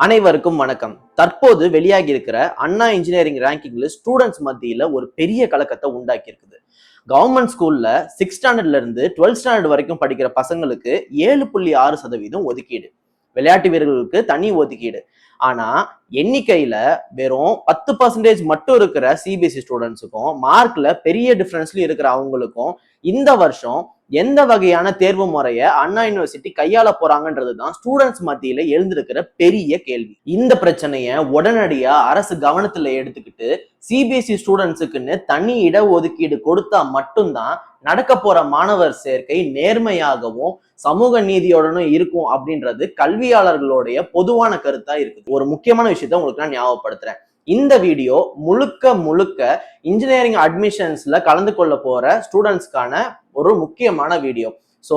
அனைவருக்கும் வணக்கம். தற்போது வெளியாகி இருக்கிற அண்ணா இன்ஜினியரிங் ரேங்கிங்ல ஸ்டூடெண்ட்ஸ் மத்தியில ஒரு பெரிய கலக்கத்தை உண்டாக்கி இருக்குது கவர்மெண்ட் ஸ்கூல்ல சிக்ஸ் ஸ்டாண்டர்ட்ல இருந்து டுவெல்த் ஸ்டாண்டர்ட் வரைக்கும் படிக்கிற பசங்களுக்கு ஏழு புள்ளி ஆறு சதவீதம் ஒதுக்கீடு. விளையாட்டு வீரர்களுக்கு தனி ஒதுக்கீடு. ஆனா எண்ணிக்கையில வெறும் பத்து பர்சன்டேஜ் மட்டும் இருக்கிற சிபிஎஸ்சி ஸ்டூடெண்ட்ஸுக்கும் மார்க்ல பெரிய டிஃபரன்ஸ்ல இருக்கிற அவங்களுக்கும் இந்த வருஷம் எந்த வகையான தேர்வு முறையை அண்ணா யூனிவர்சிட்டி கையாள போறாங்கன்றது தான் ஸ்டூடெண்ட்ஸ் மத்தியில எழுந்திருக்கிற பெரிய கேள்வி. இந்த பிரச்சனையை உடனடியா அரசு கவனத்துல எடுத்துக்கிட்டு சிபிஎஸ்இ ஸ்டூடெண்ட்ஸுக்குன்னு தனி இட ஒதுக்கீடு கொடுத்தா மட்டும்தான் நடக்க போற மாணவர் சேர்க்கை நேர்மையாகவும் சமூக நீதியோடனும் இருக்கும் அப்படின்றது கல்வியாளர்களுடைய பொதுவான கருத்தா இருக்குது. ஒரு முக்கியமான விஷயத்த உங்களுக்கு நான் ஞாபகப்படுத்துறேன். இந்த வீடியோ முழுக்க முழுக்க இன்ஜினியரிங் அட்மிஷன்ஸ்ல கலந்து கொள்ள போற ஸ்டூடெண்ட்ஸ்க்கான ஒரு முக்கியமான வீடியோ. ஸோ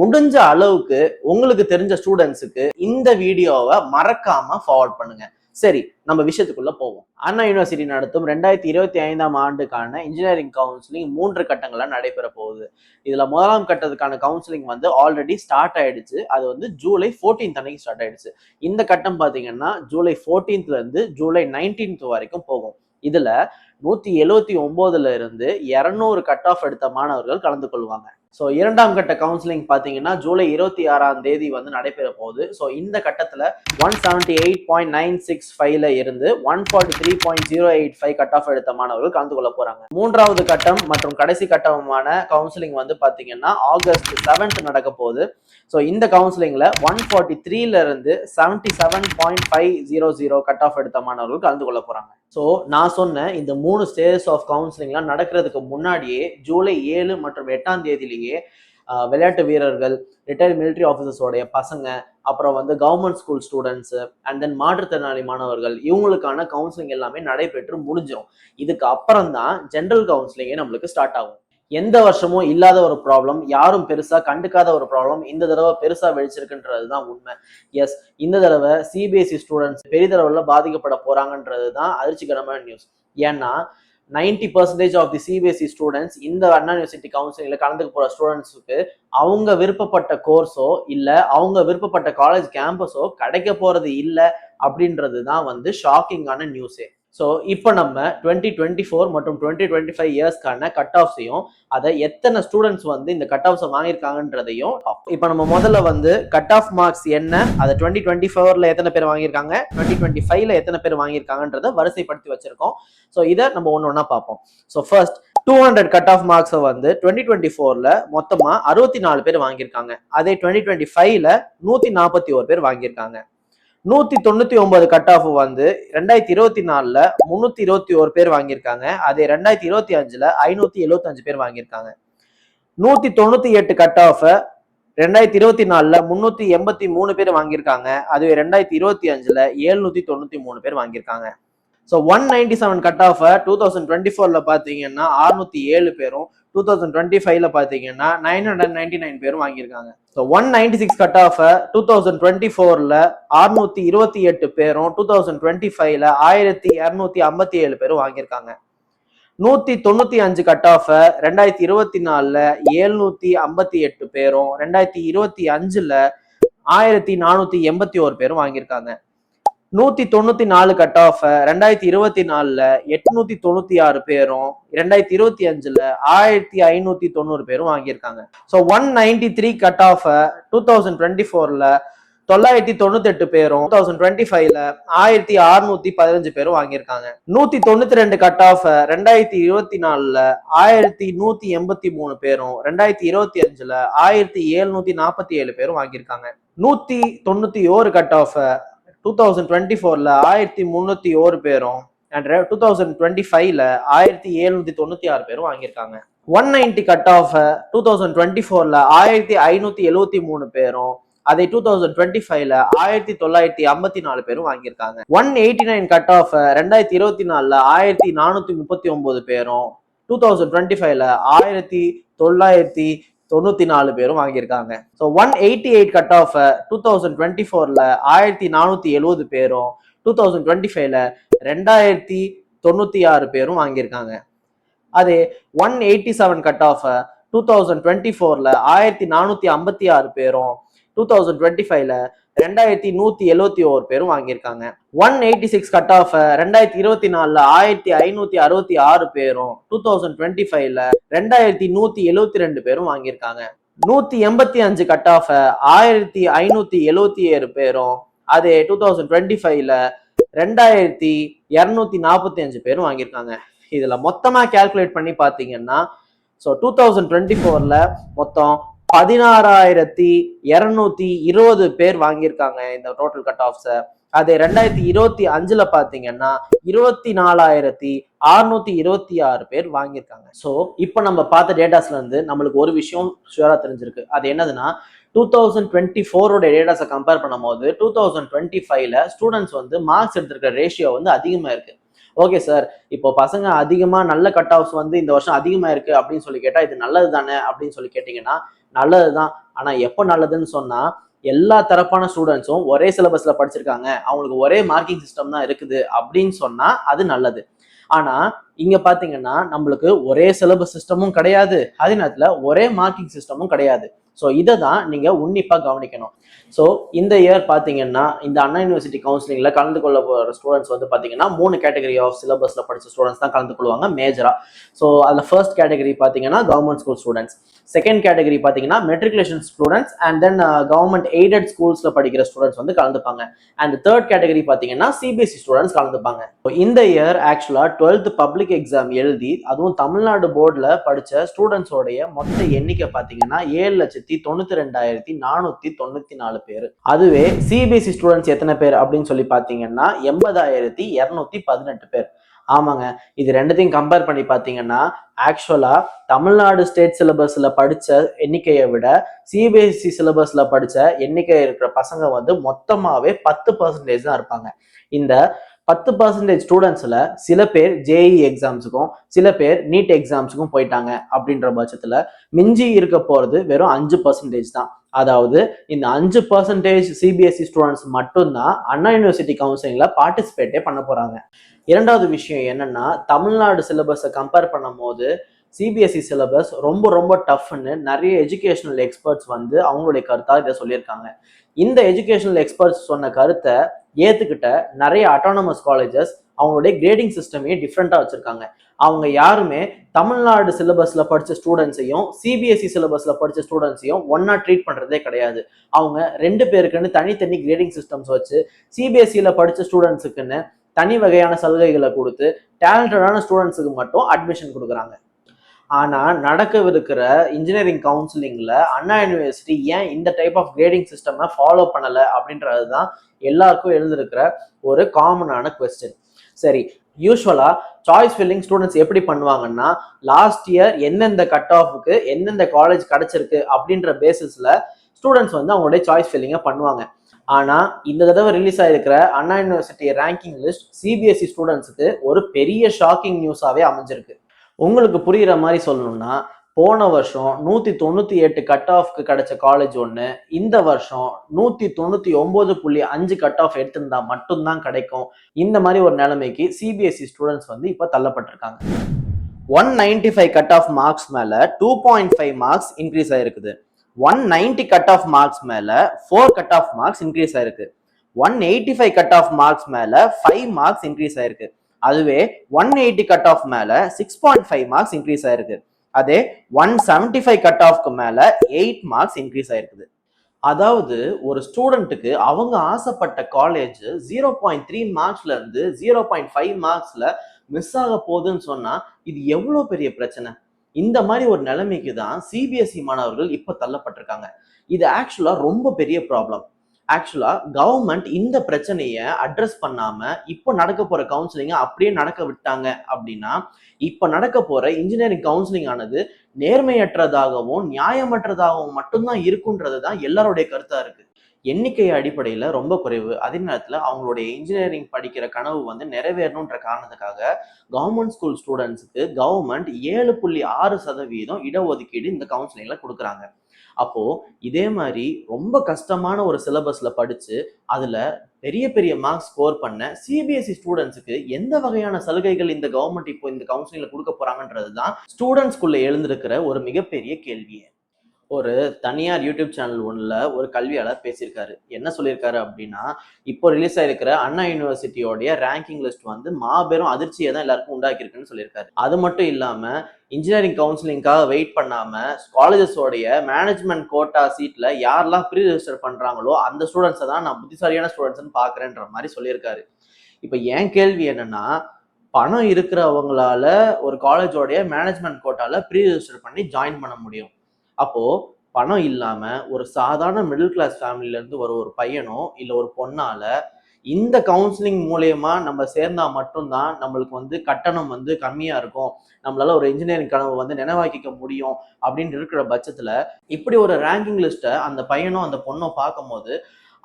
முடிஞ்ச அளவுக்கு உங்களுக்கு தெரிஞ்ச ஸ்டூடெண்ட்ஸுக்கு இந்த வீடியோவை மறக்காம ஃபார்வர்ட் பண்ணுங்க. சரி நம்ம விஷயத்துக்குள்ள போவோம். அண்ணா யூனிவர்சிட்டி நடத்தும் ரெண்டாயிரத்தி இருபத்தி ஐந்தாம் ஆண்டுக்கான இன்ஜினியரிங் கவுன்சிலிங் மூன்று கட்டங்களாக நடைபெற போகுது. இதுல முதலாம் கட்டத்துக்கான கவுன்சிலிங் வந்து ஆல்ரெடி ஸ்டார்ட் ஆயிடுச்சு. அது வந்து ஜூலை 14th அன்னைக்கு ஸ்டார்ட் ஆயிடுச்சு. இந்த கட்டம் பாத்தீங்கன்னா ஜூலை 14th இருந்து ஜூலை 19th வரைக்கும் போகும். இதுல நூத்தி எழுவத்தி ஒன்பதுல இருந்து இருநூறு கட் ஆஃப் எடுத்த மாணவர்கள் கலந்து கொள்வாங்க. ஸோ இரண்டாம் கட்ட கவுன்சிலிங் பார்த்தீங்கன்னா ஜூலை இருபத்தி ஆறாம் தேதி வந்து நடைபெற போகுது. ஸோ இந்த கட்டத்தில் one seventy eight point nine six ஃபைவ்ல இருந்து one forty three point zero eight five cut off எடுத்த மாணவர்கள் கலந்து கொள்ள போறாங்க. மூன்றாவது கட்டம் மற்றும் கடைசி கட்டமான கவுன்சிலிங் வந்து பார்த்தீங்கன்னா ஆகஸ்ட் செவன்த் நடக்க போகுது. ஸோ இந்த கவுன்சிலிங்கில் ஒன் ஃபார்ட்டி த்ரீல இருந்து seventy seven point five zero zero cut off எடுத்த மாணவர்கள் கலந்து கொள்ள போறாங்க. ஸோ நான் சொன்ன இந்த மூணு ஸ்டேஜஸ் ஆஃப் கவுன்சிலிங்லாம் நடக்கிறதுக்கு முன்னாடியே ஜூலை ஏழு மற்றும் எட்டாம் தேதியிலேயே ஆஹ், விளையாட்டு வீரர்கள் ரிட்டையர்ட் மிலிட்ரி ஆஃபீஸர்ஸோடைய பசங்க அப்புறம் வந்து government school students and then மாற்றுத்திறனாளி மாணவர்கள் இவங்களுக்கான கவுன்சிலிங் எல்லாமே நடைபெற்று முடிஞ்சிடும் இதுக்கு அப்புறம் தான் ஜென்ரல் கவுன்சிலிங்கே நம்மளுக்கு ஸ்டார்ட் ஆகும். எந்த வருஷமும் இல்லாத ஒரு ப்ராப்ளம் யாரும் பெருசா கண்டுக்காத ஒரு ப்ராப்ளம் இந்த தடவை பெருசா வெளிச்சிருக்குன்றது தான் உண்மை. எஸ் இந்த தடவை சிபிஎஸ்சி ஸ்டூடெண்ட்ஸ் பெரிய தடவை பாதிக்கப்பட போறாங்கன்றது தான் அதிர்ச்சிகரமான நியூஸ் ஏன்னா ninety percentage of the CBSE students இந்த அண்ணா யூனிவர்சிட்டி கவுன்சிலிங்கில் கலந்துக்க போகிற ஸ்டூடெண்ட்ஸுக்கு அவங்க விருப்பப்பட்ட கோர்ஸோ இல்லை அவங்க விருப்பப்பட்ட காலேஜ் கேம்பஸோ கிடைக்க போகிறது இல்லை அப்படின்றது தான் வந்து ஷாக்கிங்கான நியூஸே ஸோ இப்போ நம்ம டுவெண்ட்டி டுவெண்ட்டி ஃபோர் மற்றும் டுவெண்ட்டி டுவெண்ட்டி ஃபைவ் இயர்ஸ்க்கான கட் ஆஃப்ஸையும் அதை எத்தனை ஸ்டூடெண்ட்ஸ் வந்து இந்த கட் ஆஃப்ஸை வாங்கியிருக்காங்கன்றதையும் இப்போ நம்ம முதல்ல வந்து கட் ஆஃப் மார்க்ஸ் என்ன அதை டுவெண்ட்டி டுவெண்ட்டி ஃபோரில் எத்தனை பேர் வாங்கியிருக்காங்க டுவெண்ட்டி டுவெண்ட்டி ஃபைவ்ல எத்தனை பேர் வாங்கியிருக்காங்கன்றதை வரிசைப்படுத்தி வச்சிருக்கோம். ஸோ இதை நம்ம ஒன்று ஒன்றா பார்ப்போம். So first two hundred cut off மார்க்ஸை வந்து டுவெண்ட்டி டுவெண்ட்டி ஃபோரில் மொத்தமாக அறுபத்தி நாலு பேர் வாங்கியிருக்காங்க. அதே டுவெண்ட்டி டுவெண்ட்டி ஃபைவ்ல நூற்றி நாற்பத்தி ஒரு பேர் வாங்கியிருக்காங்க. நூத்தி தொண்ணூத்தி ஒன்பது கட் ஆஃப் வந்து ரெண்டாயிரத்தி இருபத்தி நாலுல முன்னூத்தி இருபத்தி ஒரு பேர் வாங்கியிருக்காங்க. அதே ரெண்டாயிரத்தி இருபத்தி அஞ்சுல ஐநூத்தி எழுபத்தஞ்சு பேர் வாங்கியிருக்காங்க. நூத்தி தொண்ணூத்தி எட்டு கட் ஆஃப் ரெண்டாயிரத்தி இருபத்தி நாலுல முன்னூத்தி எண்பத்தி மூணு பேர் வாங்கியிருக்காங்க. அதுவே ரெண்டாயிரத்தி இருபத்தி அஞ்சுல எழுநூத்தி தொண்ணூத்தி மூணு பேர் வாங்கியிருக்காங்க. So one ninety seven cut off two thousand twenty ஃபோர்ல பாத்தீங்கன்னா அறுநூத்தி ஏழு பேரும் டூ தௌசண்ட் டுவெண்ட்டி ஃபைவ்ல பார்த்தீங்கன்னா நைன் ஹண்ட்ரட் நைன்டி நைன் பேரும் வாங்கியிருக்காங்க. So one ninety six cut off two thousand twenty ஃபோரில் அறுநூத்தி இருபத்தி எட்டு பேரும் டூ தௌசண்ட் டுவெண்ட்டி ஃபைவ்ல ஆயிரத்தி இரநூத்தி ஐம்பத்தி ஏழு பேரும் வாங்கியிருக்காங்க. நூத்தி தொண்ணூற்றி அஞ்சு கட் ஆஃப் ரெண்டாயிரத்தி இருபத்தி நாலில் எழுநூத்தி ஐம்பத்தி எட்டு பேரும் ரெண்டாயிரத்தி இருபத்தி அஞ்சில் ஆயிரத்தி நானூத்தி எண்பத்தி ஒரு பேரும் வாங்கியிருக்காங்க. நூத்தி தொண்ணூத்தி நாலு கட் ஆஃப் ரெண்டாயிரத்தி இருபத்தி நாலுல எட்நூத்தி தொண்ணூத்தி ஆறு பேரும் ரெண்டாயிரத்தி இருபத்தி அஞ்சுல ஆயிரத்தி ஐநூத்தி தொண்ணூறு பேரும் வாங்கியிருக்காங்க. So one ninety three cut off two thousand twenty ஃபோர்ல தொள்ளாயிரத்தி தொண்ணூத்தி எட்டு பேரும் டூ தௌசண்ட் டுவெண்ட்டி ஃபைவ்ல ஆயிரத்தி அறுநூத்தி பதினஞ்சு பேரும் வாங்கியிருக்காங்க. நூத்தி தொண்ணூத்தி ரெண்டு கட் ஆஃப் ரெண்டாயிரத்தி இருபத்தி நாலுல ஆயிரத்தி நூத்தி எண்பத்தி மூணு பேரும் ரெண்டாயிரத்தி இருபத்தி அஞ்சுல ஆயிரத்தி எழுநூத்தி நாற்பத்தி ஏழு பேரும் வாங்கியிருக்காங்க. நூத்தி தொண்ணூத்தி ஓரு cut off two thousand twenty ஃபோரில் ஆயிரத்தி முந்நூற்றி ஓரு பேரும் அண்ட் டூ தௌசண்ட் டுவெண்ட்டி ஃபைவ்ல ஆயிரத்தி எழுநூத்தி தொண்ணூற்றி ஆறு பேரும் வாங்கியிருக்காங்க. One ninety cut off two thousand twenty ஃபோரில் ஆயிரத்தி ஐநூற்றி எழுவத்தி மூணு பேரும் அதை டூ தௌசண்ட் டுவெண்ட்டி ஃபைவ்ல ஆயிரத்தி தொள்ளாயிரத்தி ஐம்பத்தி நாலு பேரும் வாங்கியிருக்காங்க. One eighty nine cut off ரெண்டாயிரத்தி இருபத்தி நாலில் ஆயிரத்தி நானூற்றி முப்பத்தி ஒம்பது பேரும் டூ தௌசண்ட் டுவெண்ட்டி ஃபைவ்ல ஆயிரத்தி தொள்ளாயிரத்தி தொண்ணூத்தி நாலு பேரும் வாங்கியிருக்காங்க. So one eighty eight cut off two thousand twenty ஃபோர்ல ஆயிரத்தி நானூத்தி எழுபது பேரும் டூ தௌசண்ட் டுவெண்ட்டி ஃபைவ்ல ரெண்டாயிரத்தி தொண்ணூத்தி ஆறு பேரும் வாங்கியிருக்காங்க. அதே one eighty seven cut off two thousand twenty ஃபோர்ல ஆயிரத்தி நானூத்தி ஐம்பத்தி ஆறு பேரும் டூ தௌசண்ட் டுவெண்ட்டி ஃபைவ்ல ரெண்டாயிரத்தி நூத்தி எழுவத்தி ஓர் பேரும் வாங்கியிருக்காங்க. One eighty six cut off ரெண்டாயிரத்தி இருபத்தி நாலுல ஆயிரத்தி ஐநூத்தி அறுபத்தி ஆறு பேரும் டூ தௌசண்ட் டுவெண்ட்டி ஃபைவ்ல ரெண்டாயிரத்தி நூத்தி எழுவத்தி ரெண்டு பேரும் வாங்கியிருக்காங்க. நூத்தி எண்பத்தி அஞ்சு கட் ஆஃப் ஆயிரத்தி ஐநூத்தி எழுவத்தி ஏழு பேரும் அதே டூ தௌசண்ட் டுவெண்ட்டி ஃபைவ்ல ரெண்டாயிரத்தி இரநூத்தி நாற்பத்தி அஞ்சு பேரும் வாங்கியிருக்காங்க. இதுல மொத்தமா கேல்குலேட் பண்ணி பாத்தீங்கன்னா ஸோ டூ தௌசண்ட் டுவெண்ட்டி ஃபோர்ல மொத்தம் பதினாறாயிரத்தி இருநூத்தி இருபது பேர் வாங்கியிருக்காங்க இந்த டோட்டல் கட் ஆஃப்ஸை அது ரெண்டாயிரத்தி இருபத்தி அஞ்சுல பாத்தீங்கன்னா இருபத்தி நாலாயிரத்தி அறுநூத்தி இருபத்தி ஆறு பேர் வாங்கியிருக்காங்க. ஸோ இப்போ நம்ம பார்த்த டேட்டாஸ்ல இருந்து நம்மளுக்கு ஒரு விஷயம் ஷுவரா தெரிஞ்சிருக்கு. அது என்னதுன்னா டூ தௌசண்ட் டுவெண்ட்டி ஃபோரோட டேட்டாஸை கம்பேர் பண்ணும்போது டூ தௌசண்ட் டுவெண்ட்டி ஃபைவ்ல ஸ்டூடெண்ட்ஸ் வந்து மார்க்ஸ் எடுத்திருக்கிற ரேஷியோ வந்து அதிகமாக இருக்கு. ஓகே சார் இப்போ பசங்க அதிகமாக நல்ல கட் ஆஃப்ஸ் வந்து இந்த வருஷம் அதிகமாக இருக்கு அப்படின்னு சொல்லி கேட்டால் இது நல்லது தானே அப்படின்னு சொல்லி கேட்டிங்கன்னா நல்லது தான் ஆனால் எப்போ நல்லதுன்னு சொன்னால் எல்லா தரப்பான ஸ்டூடெண்ட்ஸும் ஒரே சிலபஸ்ல படிச்சிருக்காங்க. அவங்களுக்கு ஒரே மார்க்கிங் சிஸ்டம் தான் இருக்குது அப்படின்னு சொன்னா அது நல்லது. ஆனா இங்க பாத்தீங்கன்னா நம்மளுக்கு ஒரே சிலபஸ் சிஸ்டமும் கிடையாது. அதே நேரத்துல ஒரே மார்க்கிங் சிஸ்டமும் கிடையாது. ஸோ இதை தான் நீங்க உன்னிப்பா கவனிக்கணும். ஸோ இந்த இயர் பாத்தீங்கன்னா இந்த அண்ணா யூனிவர்சிட்டி கவுன்சிலிங்ல கலந்து கொள்ள போற ஸ்டூடெண்ட்ஸ் வந்து பாத்தீங்கன்னா மூணு கேட்டகரி ஆஃப் சிலபஸ்ல படிச்ச ஸ்டூடெண்ட்ஸ் தான் கலந்து கொள்வாங்க மேஜரா ஸோ அதில் ஃபர்ஸ்ட் கேட்டகரி பாத்தீங்கன்னா government school students second category பார்த்தீங்கன்னா matriculation students and then government aided ஸ்கூல்ஸில் படிக்கிற ஸ்டூடெண்ட்ஸ் வந்து கலந்துப்பாங்க. அண்ட் தேர்ட் கேட்டகரி பார்த்தீங்கன்னா சிபிஎஸ்சி ஸ்டூடெண்ட்ஸ் கலந்துப்பாங்க. இந்த இயர் ஆக்சுவலாக டுவெல்த் பப்ளிக் எக்ஸாம் எழுதி அதுவும் தமிழ்நாடு போர்டில் படித்த ஸ்டூடெண்ட்ஸோடைய மொத்த எண்ணிக்கை பார்த்தீங்கன்னா ஏழு லட்சத்தி தொண்ணூத்தி ரெண்டாயிரத்தி நானூத்தி தொண்ணூத்தி நாலு பேர். அதுவே சிபிஎஸ்சி ஸ்டூடெண்ட்ஸ் எத்தனை பேர் அப்படின்னு சொல்லி பார்த்தீங்கன்னா எண்பதாயிரத்தி இரநூத்தி பதினெட்டு பேர். ஆமாங்க. இது ரெண்டுத்தையும் கம்பேர் பண்ணி பார்த்தீங்கன்னா ஆக்சுவலா தமிழ்நாடு ஸ்டேட் சிலபஸ்ல படிச்ச எண்ணிக்கையை விட சிபிஎஸ்சி சிலபஸ்ல படிச்ச எண்ணிக்கை இருக்கிற பசங்க வந்து மொத்தமாவே பத்து பர்சன்டேஜ் தான் இருப்பாங்க. இந்த பத்து பர்சன்டேஜ் ஸ்டூடெண்ட்ஸ்ல சில பேர் ஜேஇ எக்ஸாம்ஸுக்கும் சில பேர் நீட் எக்ஸாம்ஸுக்கும் போயிட்டாங்க அப்படின்ற பட்சத்தில் மிஞ்சி இருக்க போகிறது வெறும் அஞ்சு பர்சன்டேஜ் தான். அதாவது இந்த அஞ்சு பர்சன்டேஜ் சிபிஎஸ்சி ஸ்டூடெண்ட்ஸ் மட்டும்தான் அண்ணா யூனிவர்சிட்டி கவுன்சிலிங்கில் பார்ட்டிசிபேட்டே பண்ண போறாங்க. இரண்டாவது விஷயம் என்னன்னா தமிழ்நாடு சிலபஸை கம்பேர் பண்ணும்போது சிபிஎஸ்சி சிலபஸ் ரொம்ப ரொம்ப டஃப்னு நிறைய எஜுகேஷனல் எக்ஸ்பர்ட்ஸ் வந்து அவங்களுடைய கருத்தாக இதை சொல்லியிருக்காங்க. இந்த எஜுகேஷனல் எக்ஸ்பர்ட்ஸ் சொன்ன கருத்தை ஏத்துக்கிட்ட நிறைய அட்டானமஸ் காலேஜஸ் அவங்களுடைய கிரேடிங் சிஸ்டமே டிஃப்ரெண்ட்டாக வச்சுருக்காங்க. அவங்க யாருமே தமிழ்நாடு சிலபஸில் படித்த ஸ்டூடெண்ட்ஸையும் சிபிஎஸ்சி சிலபஸில் படித்த ஸ்டூடெண்ட்ஸையும் ஒன்றா ட்ரீட் பண்ணுறதே கிடையாது. அவங்க ரெண்டு பேருக்குன்னு தனித்தனி கிரேடிங் சிஸ்டம்ஸ் வச்சு சிபிஎஸ்சியில் படித்த ஸ்டூடெண்ட்ஸுக்குன்னு தனி வகையான சலுகைகளை கொடுத்து டேலண்டடான ஸ்டூடெண்ட்ஸுக்கு மட்டும் அட்மிஷன் கொடுக்குறாங்க. ஆனால் நடக்கவிருக்கிற இன்ஜினியரிங் கவுன்சிலிங்கில் அண்ணா யூனிவர்சிட்டி ஏன் இந்த டைப் ஆஃப் கிரேடிங் சிஸ்டமை ஃபாலோ பண்ணலை அப்படின்றது தான் எல்லாருக்கும் எழுந்திருக்கிற ஒரு காமனான கொஸ்டின் சரி யூஸ்வலாக சாய்ஸ் ஃபில்லிங் ஸ்டூடெண்ட்ஸ் எப்படி பண்ணுவாங்கன்னா லாஸ்ட் இயர் எந்தெந்த கட் ஆஃபுக்கு எந்தெந்த காலேஜ் கிடச்சிருக்கு அப்படின்ற பேசிஸில் ஸ்டூடெண்ட்ஸ் வந்து அவங்களுடைய சாய்ஸ் ஃபில்லிங்கை பண்ணுவாங்க. ஆனா இந்த தடவை release ஆயிருக்கிற Anna university ranking list CBSE ஸ்டூடெண்ட்ஸுக்கு ஒரு பெரிய ஷாக்கிங் நியூஸாவே அமைஞ்சிருக்கு. உங்களுக்கு புரியுற மாதிரி சொல்லணும்னா போன வருஷம் நூத்தி தொண்ணூத்தி எட்டு கட் ஆஃப்க்கு கிடைச்ச காலேஜ் ஒன்று இந்த வருஷம் நூத்தி தொண்ணூத்தி ஒன்பது புள்ளி அஞ்சு கட் ஆஃப் எடுத்திருந்தா மட்டும்தான் கிடைக்கும். இந்த மாதிரி ஒரு நிலைமைக்கு சிபிஎஸ்சி ஸ்டூடெண்ட்ஸ் வந்து இப்போ தள்ளப்பட்டிருக்காங்க. One ninety five cut off marks மேல two point five marks increase ஆயிருக்குது. One ninety cut off marks மேல four cut off marks increase ஆயிருக்கு. One eighty five cut off marks மேல ஃபைவ் மார்க்ஸ் இன்க்ரீஸ் ஆயிருக்கு. அதுவே one eighty cut off மேல six point five marks increase ஆயிருக்கு. அதே one seventy five cut ஆஃப்க்கு மேல எயிட் மார்க்ஸ் இன்க்ரீஸ் ஆயிருக்குது. அதாவது ஒரு ஸ்டூடெண்ட்டுக்கு அவங்க ஆசைப்பட்ட காலேஜ் ஜீரோ பாயிண்ட் த்ரீ மார்க்ஸ்ல இருந்து ஜீரோ பாயிண்ட் ஃபைவ் மார்க்ஸ்ல மிஸ் ஆக போகுதுன்னு சொன்னா இது எவ்வளோ பெரிய பிரச்சனை? இந்த மாதிரி ஒரு நிலைமைக்கு தான் சிபிஎஸ்இ மாணவர்கள் இப்போ தள்ளப்பட்டிருக்காங்க. இது ஆக்சுவலாக ரொம்ப பெரிய ப்ராப்ளம் ஆக்சுவலாக கவர்மெண்ட் இந்த பிரச்சனையை அட்ரஸ் பண்ணாமல் இப்போ நடக்க போகிற கவுன்சிலிங்கை அப்படியே நடக்க விட்டாங்க அப்படின்னா இப்போ நடக்க போகிற இன்ஜினியரிங் கவுன்சிலிங் ஆனது நேர்மையற்றதாகவும் நியாயமற்றதாகவும் மட்டும்தான் இருக்குன்றது தான் எல்லாருடைய கருத்தாக இருக்குது எண்ணிக்கை அடிப்படையில் ரொம்ப குறைவு. அதே நேரத்தில் அவங்களுடைய இன்ஜினியரிங் படிக்கிற கனவு வந்து நிறைவேறணுன்ற காரணத்துக்காக கவர்மெண்ட் ஸ்கூல் ஸ்டூடெண்ட்ஸுக்கு கவர்மெண்ட் ஏழு புள்ளி ஆறு சதவீதம் இடஒதுக்கீடு இந்த கவுன்சிலிங்கில் கொடுக்குறாங்க. அப்போ இதே மாதிரி ரொம்ப கஷ்டமான ஒரு சிலபஸ்ல படிச்சு அதுல பெரிய பெரிய மார்க்ஸ் ஸ்கோர் பண்ண சிபிஎஸ்சி ஸ்டூடெண்ட்ஸுக்கு எந்த வகையான சலுகைகள் இந்த கவர்மெண்ட் இப்போ இந்த கவுன்சிலிங்ல கொடுக்க போகிறாங்கன்றது தான் ஸ்டூடெண்ட்ஸ்குள்ள எழுந்திருக்கிற ஒரு மிகப்பெரிய கேள்வியே. ஒரு தனியார் யூடியூப் சேனல் ஒன்றில் ஒரு கல்வியாளர் பேசியிருக்காரு. என்ன சொல்லியிருக்காரு அப்படின்னா இப்போ ரிலீஸ் ஆயிருக்கிற அண்ணா யூனிவர்சிட்டியோடைய ரேங்கிங் லிஸ்ட் வந்து மாபெரும் அதிர்ச்சியை தான் எல்லாருக்கும் உண்டாக்கியிருக்குன்னு சொல்லியிருக்காரு. அது மட்டும் இல்லாமல் இன்ஜினியரிங் கவுன்சிலிங்காக வெயிட் பண்ணாமல் காலேஜஸோடைய மேனேஜ்மெண்ட் கோட்டா சீட்டில் யாரெல்லாம் ப்ரீ ரெஜிஸ்டர் பண்ணுறாங்களோ அந்த ஸ்டூடெண்ட்ஸை தான் நான் புத்திசாலியான ஸ்டூடெண்ட்ஸ்னு பார்க்குறேன்ற மாதிரி சொல்லியிருக்காரு. இப்போ என் கேள்வி என்னென்னா பணம் இருக்கிறவங்களால ஒரு காலேஜோடைய மேனேஜ்மெண்ட் கோட்டாவில் ப்ரீ ரெஜிஸ்டர் பண்ணி ஜாயின் பண்ண முடியும். அப்போ பணம் இல்லாம ஒரு சாதாரண மிடில் கிளாஸ் ஃபேமிலில இருந்து வர ஒரு பையனோ இல்ல ஒரு பொண்ணால இந்த கவுன்சிலிங் மூலயமா நம்ம சேர்ந்தா மட்டும்தான் நம்மளுக்கு வந்து கட்டணம் வந்து கம்மியா இருக்கும். நம்மளால ஒரு இன்ஜினியரிங் கனவு வந்து நினைவாக்கிக்க முடியும். அப்படின்னு இருக்கிற பட்சத்துல இப்படி ஒரு ரேங்கிங் லிஸ்ட்டை அந்த பையனும் அந்த பொண்ணோ பார்க்கும்போது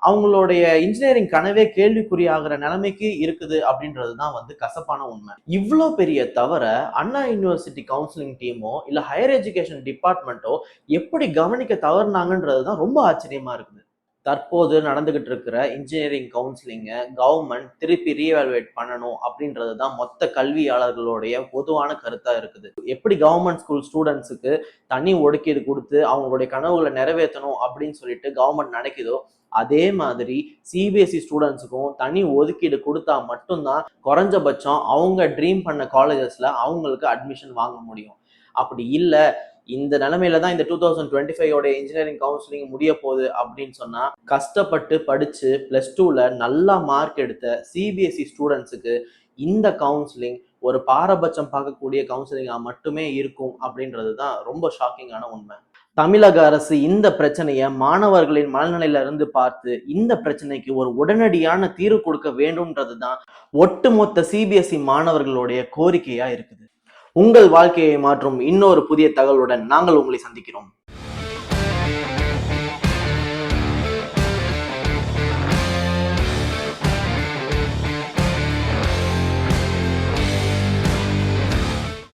அவங்களுடைய இன்ஜினியரிங் கனவே கேள்விக்குறியாகிற நிலைமைக்கு இருக்குது அப்படின்றது தான் வந்து கசப்பான உண்மை. இவ்வளோ பெரிய தவிர அண்ணா யூனிவர்சிட்டி கவுன்சிலிங் டீமோ இல்லை ஹையர் எஜுகேஷன் டிபார்ட்மெண்ட்டோ எப்படி கவனிக்க தவறுனாங்கன்றது தான் ரொம்ப ஆச்சரியமா இருக்குது. தற்போது நடந்துகிட்டு இருக்கிற இன்ஜினியரிங் கவுன்சிலிங்கை கவர்மெண்ட் திருப்பி ரீவேல்வேட் பண்ணணும் அப்படின்றது தான் மொத்த கல்வியாளர்களுடைய பொதுவான கருத்தாக இருக்குது. எப்படி கவர்மெண்ட் ஸ்கூல் ஸ்டூடெண்ட்ஸுக்கு தனி ஒதுக்கீடு கொடுத்து அவங்களுடைய கனவுகளை நிறைவேற்றணும் அப்படின்னு சொல்லிட்டு கவர்மெண்ட் நினைக்குதோ அதே மாதிரி சிபிஎஸ்சி ஸ்டூடெண்ட்ஸுக்கும் தனி ஒதுக்கீடு கொடுத்தா மட்டும்தான் குறைஞ்சபட்சம் அவங்க ட்ரீம் பண்ண காலேஜஸில் அவங்களுக்கு அட்மிஷன் வாங்க முடியும். அப்படி இல்லை இந்த நிலைமையில தான் இந்த டூ தௌசண்ட் டுவெண்ட்டி ஃபைவோட இன்ஜினியரிங் கவுன்சிலிங் முடிய போகுது அப்படின்னு சொன்னா கஷ்டப்பட்டு படிச்சு பிளஸ் டூல நல்லா மார்க் எடுத்த சிபிஎஸ்சி ஸ்டூடெண்ட்ஸுக்கு இந்த கவுன்சிலிங் ஒரு பாரபட்சம் பார்க்கக்கூடிய கவுன்சிலிங்காக மட்டுமே இருக்கும் அப்படின்றது தான் ரொம்ப ஷாக்கிங்கான உண்மை. தமிழக அரசு இந்த பிரச்சனையை மாணவர்களின் மனநிலையில இருந்து பார்த்து இந்த பிரச்சனைக்கு ஒரு உடனடியான தீர்வு கொடுக்க வேண்டும்ன்றது தான் ஒட்டுமொத்த சிபிஎஸ்இ மாணவர்களுடைய கோரிக்கையா இருக்குது. உங்கள் வாழ்க்கையை மாற்றும் இன்னொரு புதிய தகவலுடன் நாங்கள் உங்களை சந்திக்கிறோம்.